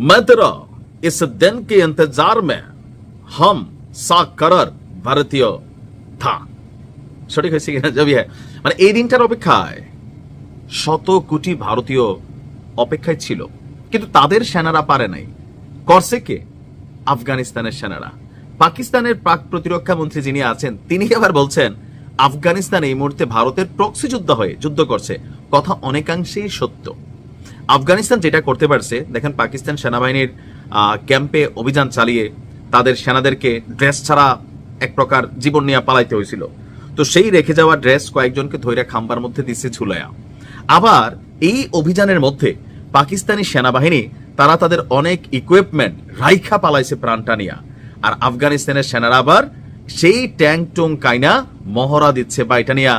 मैं तेरा इस दिन के इंतजार में हम सा करार ভারতীয় থা সঠিক হয়েছে কিনা যাবি হ্যাঁ মানে এই দিনটার অপেক্ষায় শত কোটি ভারতীয় অপেক্ষায় ছিল কিন্তু তাদের সেনারা পারে নাই করছে কে আফগানিস্তানের সেনারা পাকিস্তানের প্রাক প্রতিরক্ষা মন্ত্রী যিনি আছেন তিনি আবার বলছেন আফগানিস্তান এই মুহূর্তে ভারতের প্রক্সি যুদ্ধ হয়ে যুদ্ধ করছে কথা অনেকাংশেই সত্য আফগানিস্তান যেটা করতে পারছে, দেখেন পাকিস্তান সেনাবাহিনীর ক্যাম্পে অভিযান চালিয়ে তাদের সেনাদেরকে ড্রেস ছাড়া এক প্রকার জীবন নিয়ে পালাইতে হয়েছিল। তো সেই রেখে যাওয়া ড্রেস কয়েকজনকে ধৈর্য খাম্বার মধ্যে দিচ্ছে ঝুলায়া। আবার এই অভিযানের মধ্যে পাকিস্তানি সেনাবাহিনী, তারা তাদের অনেক ইকুইপমেন্ট রাইখা পালাইছে প্রাণটা নিয়া। আর আফগানিস্তানের সেনারা আবার সেই ট্যাঙ্ক টুং কাইনা মহড়া দিচ্ছে বা এটা নিয়ে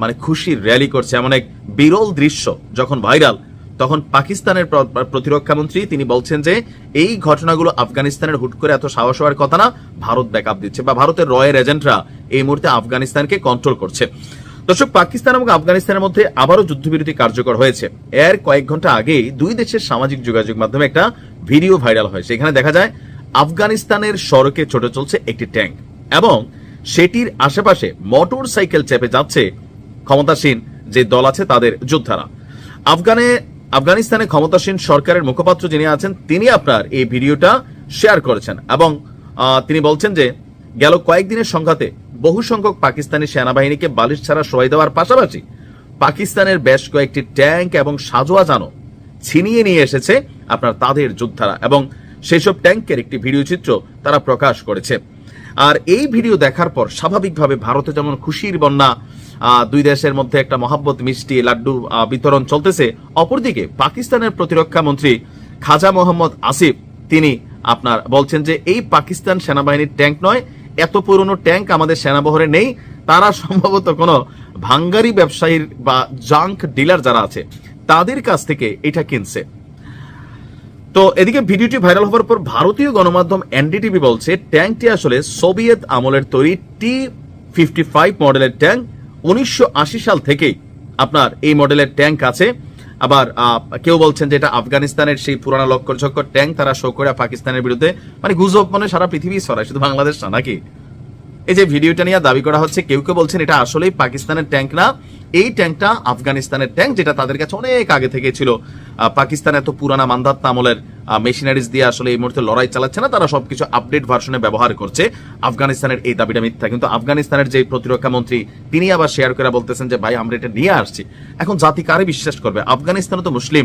মানে খুশির র্যালি করছে। এমন এক বিরল দৃশ্য যখন ভাইরাল তখন পাকিস্তানের প্রতিরক্ষা মন্ত্রী, তিনি বলছেন যে এই ঘটনাগুলো আফগানিস্তানের হুট করে এত সাহস হওয়ার কথা না, ভারত ব্যাকআপ দিচ্ছে বা ভারতের রয়ের এজেন্টরা এই মুহূর্তে আফগানিস্তানকে কন্ট্রোল করছে। দর্শক, পাকিস্তান এবং আফগানিস্তানের মধ্যে আবারও যুদ্ধবিরতি কার্যকর হয়েছে। এর কয়েক ঘণ্টা আগেই দুই দেশের সামাজিক যোগাযোগ মাধ্যমে একটা ভিডিও ভাইরাল হয়েছে এখানে দেখা যায়, আফগানিস্তানের সড়কে ছোট চলছে একটি ট্যাঙ্ক এবং সেটির আশেপাশে মোটর সাইকেল চেপে যাচ্ছে ক্ষমতাসীন যে দল আছে তাদের যোদ্ধারা। আফগানে আফগানিস্তানে ক্ষমতাসীন সরকারের মুখপাত্র যিনি আছেন, তিনি আপনার এই ভিডিওটা শেয়ার করেছেন এবং তিনি বলছেন যে, গেল কয়েকদিনের সংঘাতে বহু সংখ্যক পাকিস্তানি সেনাবাহিনীকে বালিশ ছাড়া সহায় দেওয়ার পাশাপাশি পাকিস্তানের বেশ কয়েকটি ট্যাঙ্ক এবং সাজোয়া জানো ছিনিয়ে নিয়ে এসেছে আপনার তাদের যোদ্ধারা এবং সেসব ট্যাঙ্কের একটি ভিডিও চিত্র তারা প্রকাশ করেছে। আর এই ভিডিও দেখার পর স্বাভাবিকভাবে ভারতে যেমন খুশির বন্যা দুই দেশের মধ্যে একটা মহাব্বত, মিষ্টি, লাড্ডু বিতরণ চলতেছে। অপরদিকে পাকিস্তানের প্রতিরক্ষা মন্ত্রী খাজা মোহাম্মদ আসিফ, তিনি আপনার বলছেন যে, এই পাকিস্তান সেনাবাহিনীর ট্যাঙ্ক নয়, এত পুরনো ট্যাঙ্ক আমাদের সেনাবহরে নেই, তারা সম্ভবত কোনো ভাঙ্গারি ব্যবসায়ীর বা জাঙ্ক ডিলার যারা আছে, তাদের কাছ থেকে এটা কিনছে। তো এদিকে ভিডিওটি ভাইরাল হওয়ার পর ভারতীয় গণমাধ্যম এনডিটিভি বলছে, ট্যাঙ্কটি আসলে সোভিয়েত আমলের তৈরি টি ফিফটি ফাইভ মডেলের ট্যাঙ্ক উনিশশো আশি সাল থেকেই আপনার এই মডেলের ট্যাঙ্ক আছে। আবার কেউ বলছেন যে এটা আফগানিস্তানের সেই পুরানো লক্কর ঝক্কর ট্যাঙ্ক, তারা শো করে পাকিস্তানের বিরুদ্ধে। মানে গুজব মানে সারা পৃথিবী ছড়ায়, শুধু বাংলাদেশ না, নাকি? এই যে ভিডিওটা নিয়ে দাবি করা হচ্ছে, কেউ কেউ বলছেন এটা আসলেই পাকিস্তানের ট্যাঙ্ক না। এই ট্যাঙ্কটা আফগানিস্তানের ট্যাঙ্ক, যেটা তাদের কাছে অনেক আগে থেকে ছিল। পাকিস্তান এত পুরানা মান্দাত্তা আমলের মেশিনারিজ দিয়ে আসলে এই মুহূর্তে লড়াই চালাচ্ছে না, তারা সবকিছু আপডেট ভার্সনে ব্যবহার করছে। আফগানিস্তানের এই দাবিটা মিথ্যা, কিন্তু আফগানিস্তানের যে প্রতিরক্ষা মন্ত্রী, তিনি আবার শেয়ার করে বলতেছেন যে, ভাই, আমরা এটা নিয়ে আসছি। এখন জাতি কারে বিশ্বাস করবে? আফগানিস্তানও তো মুসলিম,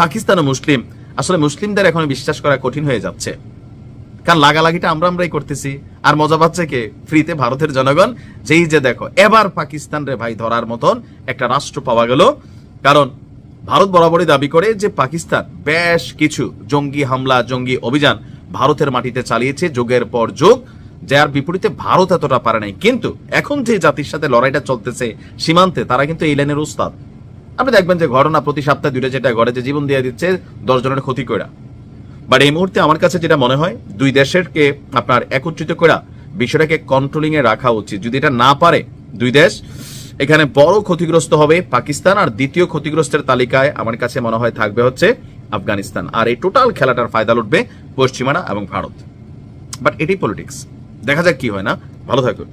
পাকিস্তানও মুসলিম। আসলে মুসলিমদের এখন বিশ্বাস করা কঠিন হয়ে যাচ্ছে। কারণ লাগালাগিটা আমরা আমরাই করতেছি। আর মজা পাচ্ছে কে? ফ্রিতে ভারতের জনগণ। যেই যে দেখো, এবার পাকিস্তান রে ভাই ধরার মতন একটা রাষ্ট্র পাওয়া গেল। কারণ ভারত বরাবরই দাবি করে যে পাকিস্তান বেশ কিছু জঙ্গি হামলা, জঙ্গি অভিযান ভারতের মাটিতে চালিয়েছে যুগের পর যুগ। যার বিপরীতে ভারত এতটা পারে নাই। কিন্তু এখন যে জাতির সাথে লড়াইটা চলতেছে সীমান্তে, তারা কিন্তু এই লাইনের উস্তাদ আপনি দেখবেন যে ঘটনা প্রতি সপ্তাহে দুইটা যেটা ঘরে যে জীবন দিয়ে দিচ্ছে দশ জনের ক্ষতি করা বাট এই মুহূর্তে আমার কাছে যেটা মনে হয়, দুই দেশেরকে আপনার একত্রিত করা, বিষয়টাকে কন্ট্রোলিং এ রাখা উচিত। যদি এটা না পারে, দুই দেশ, এখানে বড় ক্ষতিগ্রস্ত হবে পাকিস্তান আর দ্বিতীয় ক্ষতিগ্রস্তের তালিকায় আমার কাছে মনে হয় থাকবে হচ্ছে আফগানিস্তান। আর এই টোটাল খেলাটার ফায়দা লুটবে পশ্চিমারা এবং ভারত। বাট এটি পলিটিক্স দেখা যাক কি হয় না। ভালো থাকুন।